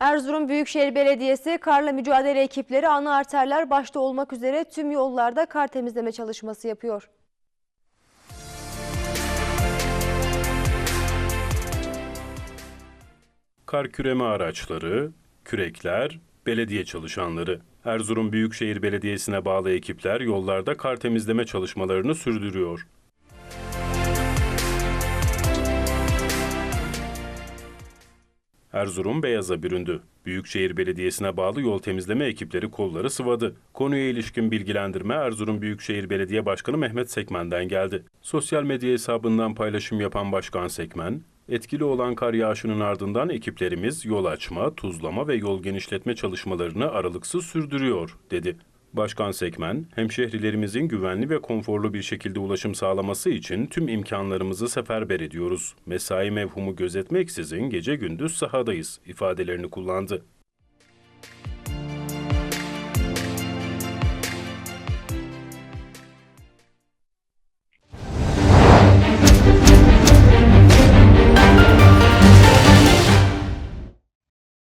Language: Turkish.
Erzurum Büyükşehir Belediyesi karla mücadele ekipleri ana arterler başta olmak üzere tüm yollarda kar temizleme çalışması yapıyor. Kar küreme araçları, kürekler, belediye çalışanları. Erzurum Büyükşehir Belediyesi'ne bağlı ekipler yollarda kar temizleme çalışmalarını sürdürüyor. Erzurum beyaza büründü. Büyükşehir Belediyesi'ne bağlı yol temizleme ekipleri kolları sıvadı. Konuya ilişkin bilgilendirme Erzurum Büyükşehir Belediye Başkanı Mehmet Sekmen'den geldi. Sosyal medya hesabından paylaşım yapan Başkan Sekmen, etkili olan kar yağışının ardından ekiplerimiz yol açma, tuzlama ve yol genişletme çalışmalarını aralıksız sürdürüyor, dedi. Başkan Sekmen, hemşehrilerimizin güvenli ve konforlu bir şekilde ulaşım sağlaması için tüm imkanlarımızı seferber ediyoruz. Mesai mevhumu gözetmeksizin gece gündüz sahadayız ifadelerini kullandı.